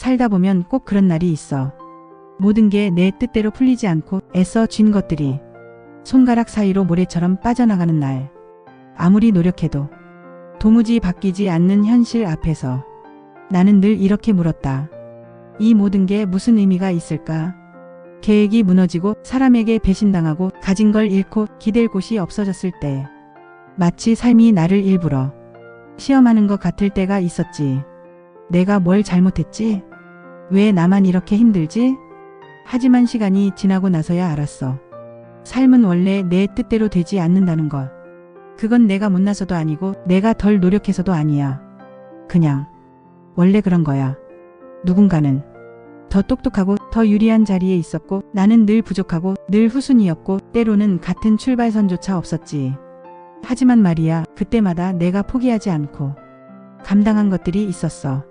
살다 보면 꼭 그런 날이 있어. 모든 게 내 뜻대로 풀리지 않고 애써 쥔 것들이 손가락 사이로 모래처럼 빠져나가는 날. 아무리 노력해도 도무지 바뀌지 않는 현실 앞에서 나는 늘 이렇게 물었다. 이 모든 게 무슨 의미가 있을까? 계획이 무너지고 사람에게 배신당하고 가진 걸 잃고 기댈 곳이 없어졌을 때 마치 삶이 나를 일부러 시험하는 것 같을 때가 있었지. 내가 뭘 잘못했지? 왜 나만 이렇게 힘들지? 하지만 시간이 지나고 나서야 알았어. 삶은 원래 내 뜻대로 되지 않는다는 것. 그건 내가 못나서도 아니고 내가 덜 노력해서도 아니야. 그냥 원래 그런 거야. 누군가는 더 똑똑하고 더 유리한 자리에 있었고 나는 늘 부족하고 늘 후순이었고 때로는 같은 출발선조차 없었지. 하지만 말이야 그때마다 내가 포기하지 않고 감당한 것들이 있었어.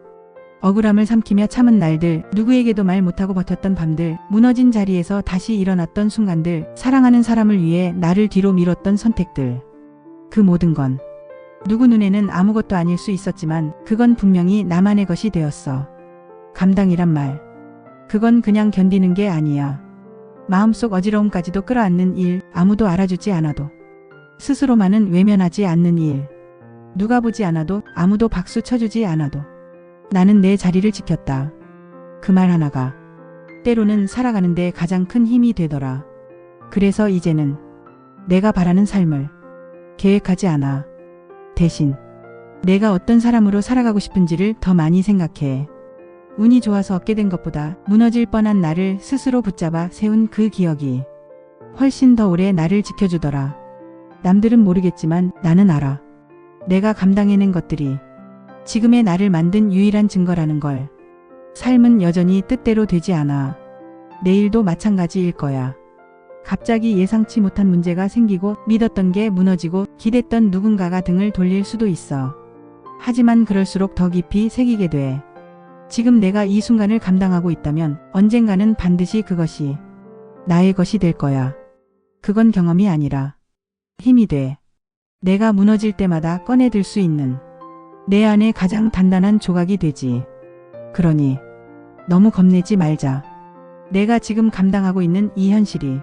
억울함을 삼키며 참은 날들, 누구에게도 말 못하고 버텼던 밤들, 무너진 자리에서 다시 일어났던 순간들, 사랑하는 사람을 위해 나를 뒤로 밀었던 선택들. 그 모든 건 누구 눈에는 아무것도 아닐 수 있었지만 그건 분명히 나만의 것이 되었어. 감당이란 말. 그건 그냥 견디는 게 아니야. 마음속 어지러움까지도 끌어안는 일, 아무도 알아주지 않아도. 스스로만은 외면하지 않는 일. 누가 보지 않아도 아무도 박수 쳐주지 않아도. 나는 내 자리를 지켰다. 그 말 하나가 때로는 살아가는데 가장 큰 힘이 되더라. 그래서 이제는 내가 바라는 삶을 계획하지 않아. 대신 내가 어떤 사람으로 살아가고 싶은지를 더 많이 생각해. 운이 좋아서 얻게 된 것보다 무너질 뻔한 나를 스스로 붙잡아 세운 그 기억이 훨씬 더 오래 나를 지켜주더라. 남들은 모르겠지만 나는 알아. 내가 감당해낸 것들이 지금의 나를 만든 유일한 증거라는 걸. 삶은 여전히 뜻대로 되지 않아. 내일도 마찬가지일 거야. 갑자기 예상치 못한 문제가 생기고 믿었던 게 무너지고 기댔던 누군가가 등을 돌릴 수도 있어. 하지만 그럴수록 더 깊이 새기게 돼. 지금 내가 이 순간을 감당하고 있다면 언젠가는 반드시 그것이 나의 것이 될 거야. 그건 경험이 아니라 힘이 돼. 내가 무너질 때마다 꺼내들 수 있는 내 안에 가장 단단한 조각이 되지. 그러니 너무 겁내지 말자. 내가 지금 감당하고 있는 이 현실이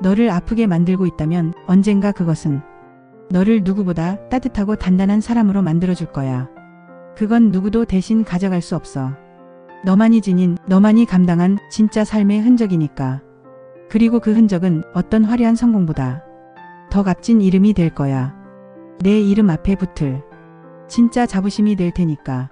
너를 아프게 만들고 있다면 언젠가 그것은 너를 누구보다 따뜻하고 단단한 사람으로 만들어줄 거야. 그건 누구도 대신 가져갈 수 없어. 너만이 지닌, 너만이 감당한 진짜 삶의 흔적이니까. 그리고 그 흔적은 어떤 화려한 성공보다 더 값진 이름이 될 거야. 내 이름 앞에 붙을 진짜 자부심이 될 테니까.